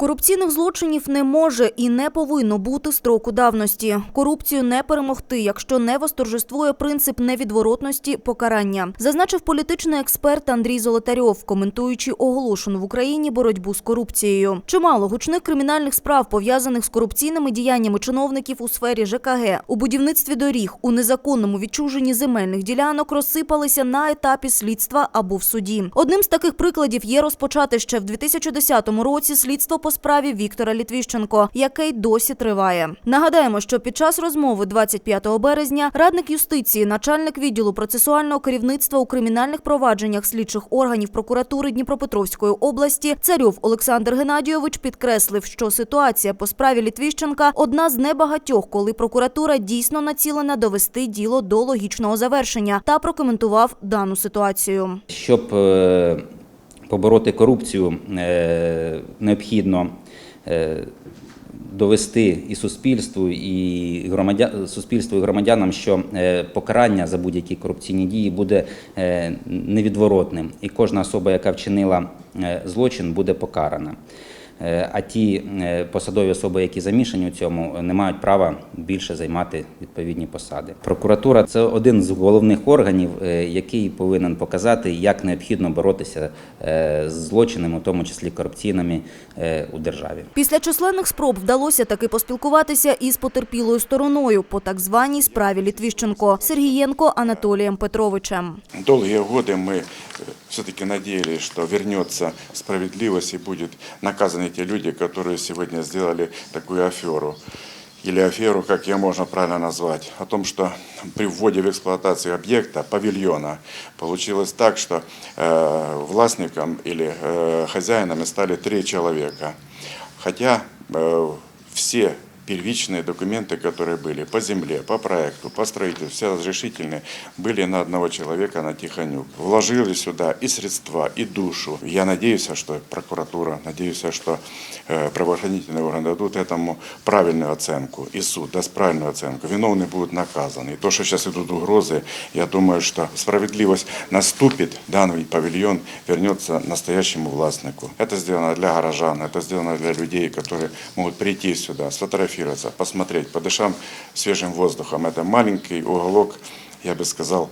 корупційних злочинів не може і не повинно бути строку давності. Корупцію не перемогти, якщо не восторжествує принцип невідворотності покарання, зазначив політичний експерт Андрій Золотарьов, коментуючи оголошену в Україні боротьбу з корупцією. Чимало гучних кримінальних справ пов'язаних з корупційними діяннями чиновників у сфері ЖКГ, у будівництві доріг, у незаконному відчуженні земельних ділянок розсипалися на етапі слідства або в суді. Одним з таких прикладів є розпочати ще в 2010 році слідство по справі Віктора Літвіщенко, яке й досі триває. Нагадаємо, що під час розмови 25 березня радник юстиції, начальник відділу процесуального керівництва у кримінальних провадженнях слідчих органів прокуратури Дніпропетровської області Царьов Олександр Геннадійович підкреслив, що ситуація по справі Літвіщенка одна з небагатьох, коли прокуратура дійсно націлена довести діло до логічного завершення та прокоментував дану ситуацію. Щоб е, побороти корупцію, е, необхідно е, довести і суспільству, і громадян, суспільству, і громадянам, що е, покарання за будь-які корупційні дії буде невідворотним, і кожна особа, яка вчинила злочин, буде покарана. Е, А ті е, посадові особи, які замішані у цьому, не мають права більше займати відповідні посади. Прокуратура це один з головних органів, е, який повинен показати, як необхідно боротися з злочинами, у тому числі корупційними у державі. Після численних спроб вдалося таки поспілкуватися із потерпілою стороною по так званій справі Літвіщенко Сергієнко Анатолієм Петровичем. Долгие годы мы все-таки надеялись, что вернется справедливость и будут наказаны те люди, которые сегодня сделали такую аферу. Или аферу, как ее можно правильно назвать, о том, что при вводе в эксплуатацию объекта, павильона, получилось так, что э, властником или э, хозяинами стали три человека. Хотя э, все первичные документы, которые были по земле, по проекту, по строительству, все разрешительные, были на одного человека, на Тихонюк. Вложили сюда и средства, и душу. Я надеюсь, что прокуратура, надеюсь, что э, правоохранительные органы дадут этому правильную оценку, и суд даст правильную оценку. Виновные будут наказаны. И то, что сейчас идут угрозы, я думаю, что справедливость наступит, данный павильон вернется настоящему властнику. Это сделано для горожан, это сделано для людей, которые могут прийти сюда, сфотографироваться, посмотреть, подышам свежим воздухом. Это маленький уголок, я бы сказал,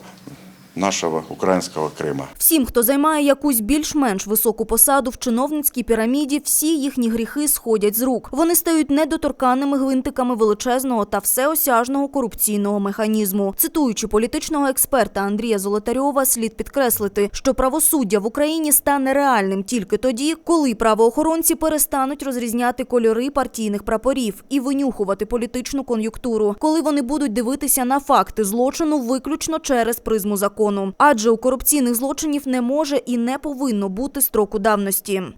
нашего украинского Крыма. Всім, хто займає якусь більш-менш високу посаду в чиновницькій піраміді, всі їхні гріхи сходять з рук. Вони стають недоторканними гвинтиками величезного та всеосяжного корупційного механізму. Цитуючи політичного експерта Андрія Золотарьова, слід підкреслити, що правосуддя в Україні стане реальним тільки тоді, коли правоохоронці перестануть розрізняти кольори партійних прапорів і винюхувати політичну кон'юнктуру, коли вони будуть дивитися на факти злочину виключно через призму закону. Адже у корупційних злочинів не може і не повинно бути строку давності.